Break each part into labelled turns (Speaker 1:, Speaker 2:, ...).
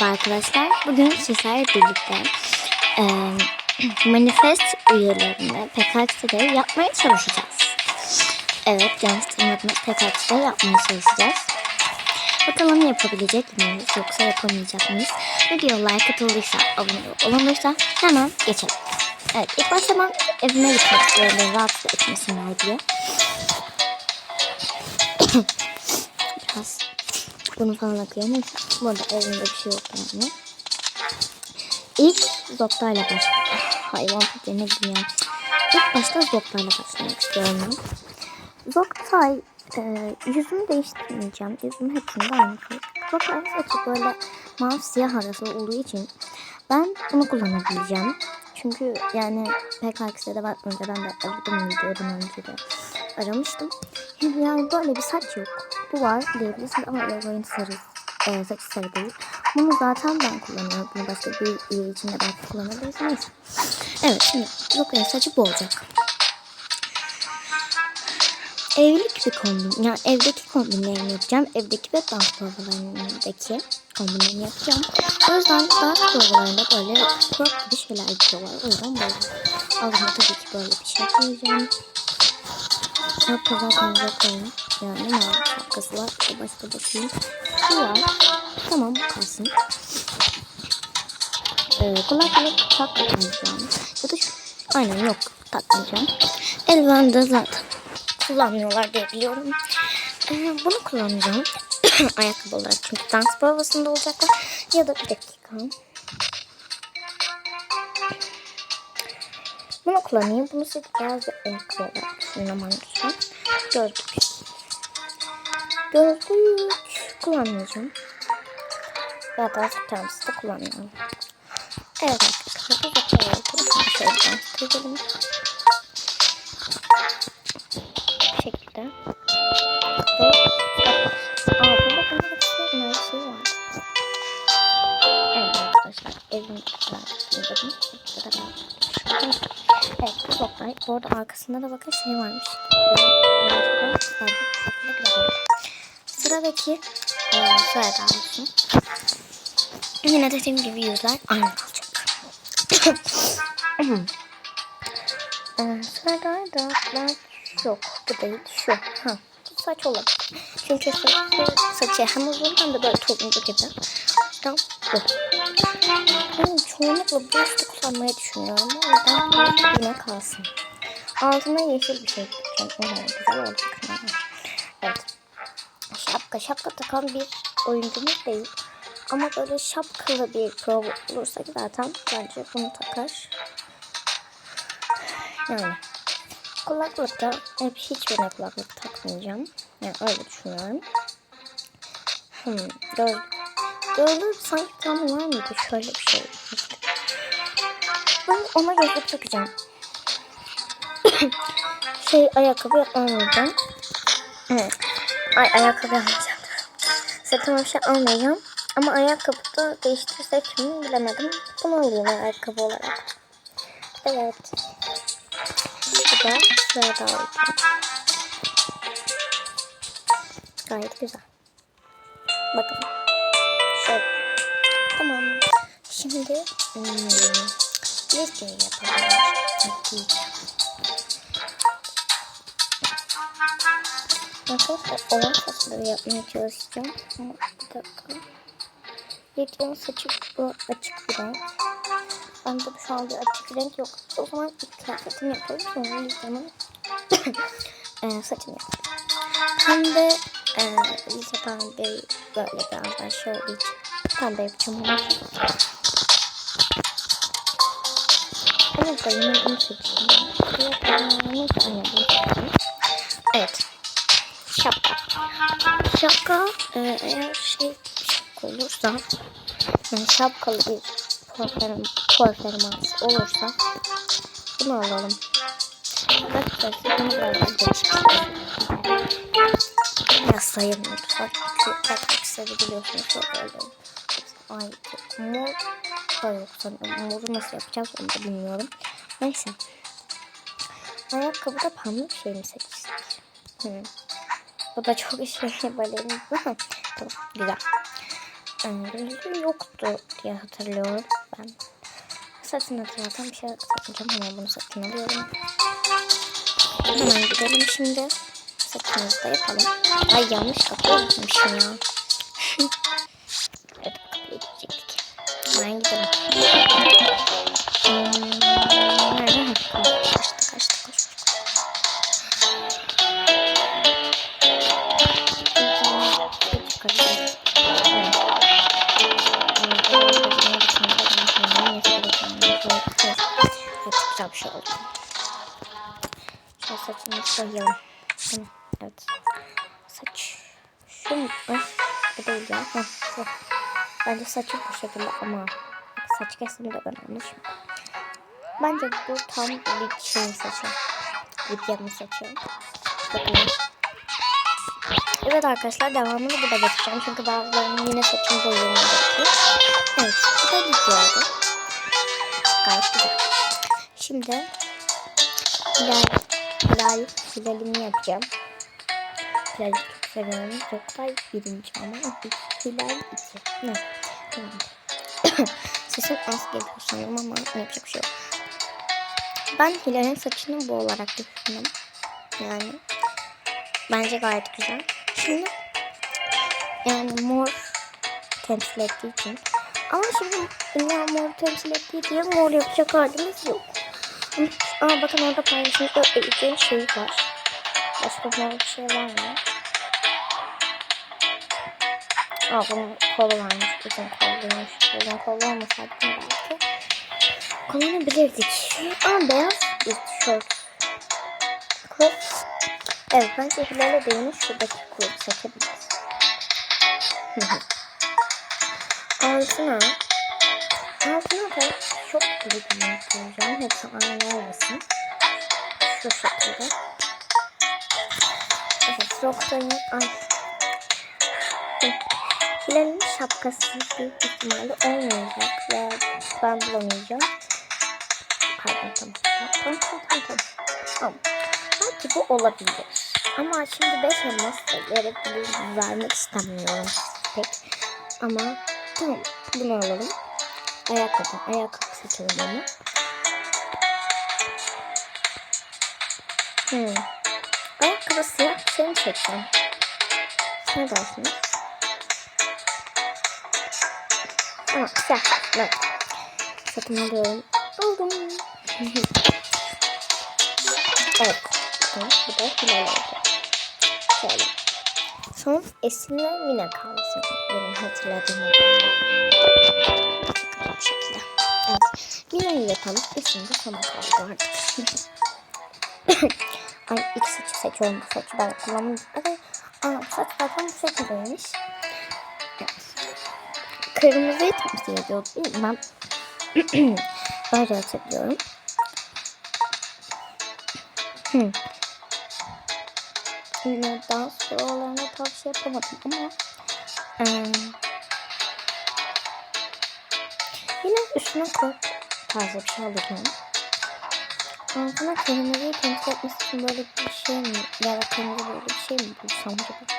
Speaker 1: Merhaba arkadaşlar. Bugün sizlerle birlikte e, manifest üyelerini PKX'de yapmaya çalışacağız. Evet, yanlış duymadınız. PKX'de yapmaya çalışacağız. Bakalım yapabilecek miyiz yoksa yapamayacak mıyız? Video like atıldıysa, abone olunursa hemen geçelim. Evet, ilk başta evime gitmek. Beni rahatsız etmesinler diye. Biraz bunu falan akıyor. Neyse. Bu arada evimde bir şey yok yani. İlk Zoktay'la başladım. Hayvan bileyim ya. İlk başta Zoktay'la başlamak istiyorum ben. Zoktay e, yüzümü değiştirmeyeceğim. Yüzüm hepsinde aynı. Zoktay saçı böyle mavi siyah arası olduğu için ben bunu kullanabileceğim. Çünkü yani PKX'de de ben önceden de aradım videodan önce de aramıştım. Yani böyle bir saç yok. Bu var diyebilirsin ama Eloy'un sarı, e, saçı sarı değil. Bunu zaten ben kullanıyorum. Bunu başka bir üye için de belki kullanabiliriz. Neyse. Evet şimdi Loka'nın saçı bu olacak. Evlilik bir kombin. Yani evdeki kombinlerimi yapacağım. Evdeki ve dans provalarındaki kombinlerimi yapacağım. O yüzden dans provalarında böyle crop gibi şeyler yapıyorlar. O yüzden böyle. Altıma tabii ki böyle bir şey koyacağım. Şapka zaten zaten yani ne var şapkası var. Başka bakayım. Bu var. Tamam bu kalsın. Ee, kulaklık takmayacağım. Ya da şu, aynen yok takmayacağım. Eldiven de zaten kullanmıyorlar diye biliyorum. Ee, bunu kullanacağım. Ayakkabı olarak çünkü dans provasında olacaklar. Ya da bir dakika. Bunu kullanayım. Bunu size beyaz bir ayakkabı olarak an. Gözlük. Gözlük kullanmayacağım. Ya da tanesi de kullanmıyorum. Evet arkadaşlar. Bu da yapalım. Şöyle edelim. Bu şekilde. Bu. Aa burada bana da her şey var. Evet arkadaşlar. Evim kadar. Dedim. Bu arada arkasında da bakın şey varmış. Sıradaki e, sırada. Yine dediğim gibi yüzler aynı kalacak. e, sırada da ben yok. Bu değil şu. Ha. Saç olabilir. Çünkü saçı, saçı hem uzun hem de böyle turuncu gibi. Tamam bu. Ben çoğunlukla bu üstü kullanmayı düşünüyorum. O yüzden bu kalsın. Altına yeşil bir şey takacağım. Oo, güzel olacak. Evet. Şapka. Şapka takan bir oyuncumuz değil. Ama böyle şapkalı bir prov olursa zaten bence bunu takar. Yani. Kulaklıkta hep hiçbirine kulaklık takmayacağım. Yani öyle düşünüyorum. Hmm, göz, gözlüğü sanki tam var mıydı? Şöyle bir şey. Ben ona gözlük takacağım. Şey ayakkabı almayacağım. Ay ayakkabı almayacağım. Zaten bir şey almayacağım. Ama ayakkabı da değiştirsek mi bilemedim. Bunu alayım ayakkabı olarak. Evet. Bu da sırada alacağım. Gayet güzel. Bakın. Şöyle. Tamam. Şimdi hmm, bir şey yapalım. Diyeceğim. Arkadaşlar olan saçları yapmaya çalışacağım. Ama bir dakika. Yediğim saçı bu açık bir renk. Bende şu anda açık renk yok. O zaman kıyafetimi yapalım. Sonra yüzümün e, saçını yapalım. Pembe e, lise pembe böyle biraz daha şöyle pembe yapacağım. Evet bunu seçeceğim. Evet. Şapka. Şapka e, eğer şey şapka olursa yani şapkalı bir perform, performans olursa bunu alalım. Arkadaşlar bunu biraz daha değişik Ya sayılmıyor. Çünkü kaç kısa biliyorsunuz öyle. Ay mor da sanırım. Moru nasıl yapacağız onu da bilmiyorum. Neyse. Ayakkabıda pamuk şey mi seçtik? Hmm. Bu da çok şey balerin. tamam güzel. Ee, yoktu diye hatırlıyorum ben. Saçını hatırlatan bir şey satacağım. Hemen bunu satın alıyorum. Hemen gidelim şimdi. Saçımızı da yapalım. Ay yanlış kapıyı yapmışım ya. evet kapıyı gidecektik. Hemen gidelim. Hmm, Yapacağım bir şey oldu. Şöyle saçımızı boyayalım. Tamam, Evet. Saç. Şu mu? Bu değil ya. Heh, bu. Bence saçı bu şekilde ama saç kesimi de önemli. Bence bu tam bir şey saçı. Vidya'nın saçı. Bakın. Evet arkadaşlar devamını burada geçeceğim. Çünkü bazılarının yine saçını boyamam gerekiyor. Evet bu da videoydu. Gayet güzel. Şimdi Hilal, Hilal, Hilal'imi yapacağım. Hilal'i çok seviyorum. Zoktay birinci ama Hilal iki. Ne? Sesim az geliyor sanırım ama yapacak bir şey yok. Ben Hilal'in saçını bu olarak düşündüm. Yani bence gayet güzel. Şimdi yani mor temsil ettiği için. Ama şimdi illa mor temsil ettiği diye mor yapacak halimiz yok. Aa bakın orada paylaşımda öleceğin şey var. Başka bir şey var mı? Aa bunun kolu varmış. Uzun kolluymuş. Uzun kollu olmasaydı belki. Kullanabilirdik. Aa beyaz bir tişört. Kız. Evet bence Hilal'e değmiş şuradaki kılığı seçebiliriz. Altına. Altına da çok gibi bir yapacağım. Hepsi aynı olmasın. Şu şekilde. Evet Roxanne'in ay. Hilal'in şapkası büyük ihtimalle olmayacak ve ben bulamayacağım. Pardon tamam. Tamam tamam tamam. tamam. Belki bu olabilir. Ama şimdi 5 elmas verebilir, vermek istemiyorum pek. Ama tamam bunu alalım. Ayakkabı. Ayakkabı seçelim onu. Hmm. Ayakkabı siyah bir şey mi seçsem? Ne dersiniz? Ama siyah. Evet. Satın alıyorum. Aldım. evet. Bu da hilal oldu. Şöyle. Son Esin'le Mina kalsın. Benim hatırladığım. Bu şekilde. Evet. Mina'yı yapalım. Esin de sona kaldı artık. Ay iki saçı seçiyorum. Bu saçı ben kullanmayacağım. Evet. Aa, saç zaten bu şekildeymiş. Evet. Kırmızıyı temsil ediyordu değil mi? Ben öyle hatırlıyorum. Hmm. Yine dans provalarına tavsiye yapamadım ama eee, yine üstüne kot tarzı bir şey alacağım. Altına kırmızıyı temsil etmesi için böyle bir şey mi ya da kırmızı böyle bir şey mi bulsam gibi.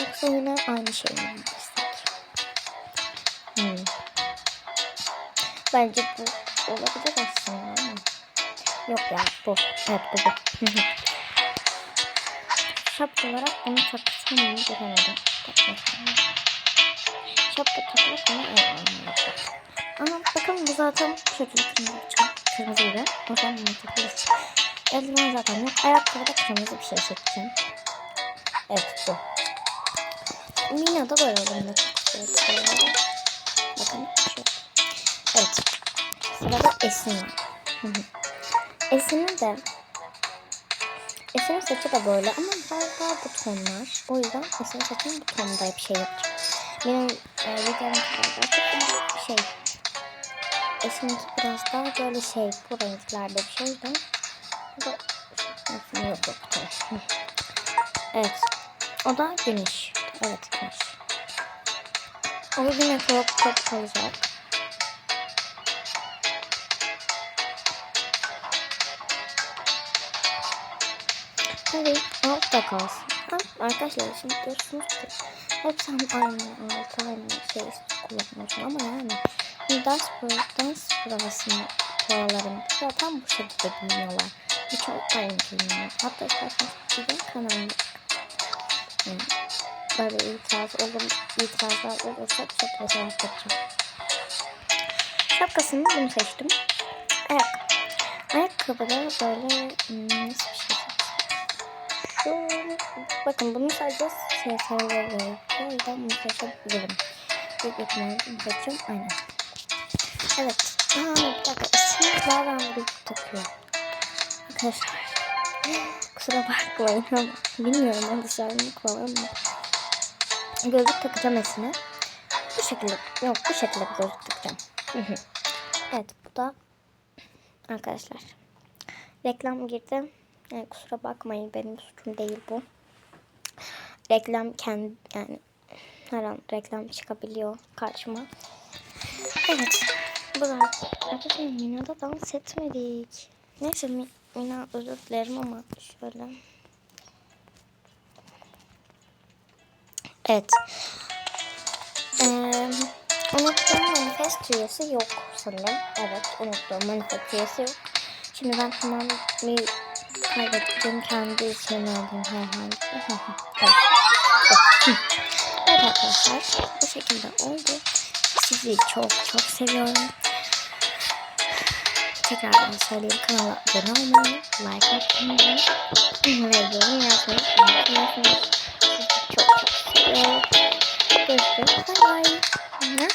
Speaker 1: Yoksa yine aynı şey mi bulsak? Hmm. Bence bu olabilir aslında ama. Yok ya bu. Evet bu bu. Şapka olarak bunu taksam mı bilemedim. Takmasam. Şapka bana en anlamlı. Ama bakın bu zaten şekilde kırmızı çıkıyor. Kırmızıydı. O zaman bunu takıyoruz. Eldiven zaten yok. Ayakkabıda kırmızı bir şey seçeceğim. Evet bu. Mina da böyle güzel. Bakın şu. Evet. Sırada Esin var. Esin'in de Esin'in saçı da böyle ama biraz daha bu tonlar. O yüzden Esin'in saçının bu tonunda bir şey yapacağım. Benim e, çok bir şey. Esin'inki biraz daha böyle şey bu renklerde bir şey de. Bu da Esin yok yok. Evet. O da güneş. Evet güneş. O yine çok çok kalacak. Hadi altta kalsın. Ha, arkadaşlar şimdi diyorsunuz ki Hepsi aynı altı aynı şey kullanıyorsun ama yani bu dans, dans provasını provalarında zaten bu şekilde bilmiyorlar. Birçok aynı bilmiyorlar. Hatta isterseniz bizim kanalımda yani böyle itiraz olur, itirazlar olursa şekilde cevap vereceğim. Şapkasını bunu seçtim. Ayak. Ayakkabı da böyle hmm, nasıl bir şey bakın bunu sadece SS'ye veriyor. O yüzden bunu seçebilirim. Büyük ihtimalle seçeceğim. Aynen. Evet. Aa, bir dakika. İsmi Lara Grup takıyor. Arkadaşlar. Kusura bakmayın ama bilmiyorum ben dışarıdan kullanırım mı? Gözlük takacağım esine. Bu şekilde. Yok bu şekilde bir gözlük takacağım. Evet bu da arkadaşlar. Reklam girdi. Yani kusura bakmayın benim suçum değil bu. Reklam kendi yani her an reklam çıkabiliyor karşıma. Evet. Bu da arkadaşlar Mina'da dans etmedik. Neyse Mi- Mina özür dilerim ama şöyle. Evet. Ee, unuttuğum manifest üyesi yok sanırım. Evet unuttuğum manifest üyesi yok. Şimdi ben hemen bir kaybettiğim kendi ismini aldım herhalde. evet arkadaşlar bu şekilde oldu. Sizi çok çok seviyorum. Tekrardan söyleyeyim kanala abone olmayı, like atmayı ve yorum yazmayı unutmayın. Sizi çok çok seviyorum. Görüşürüz. Bye bye.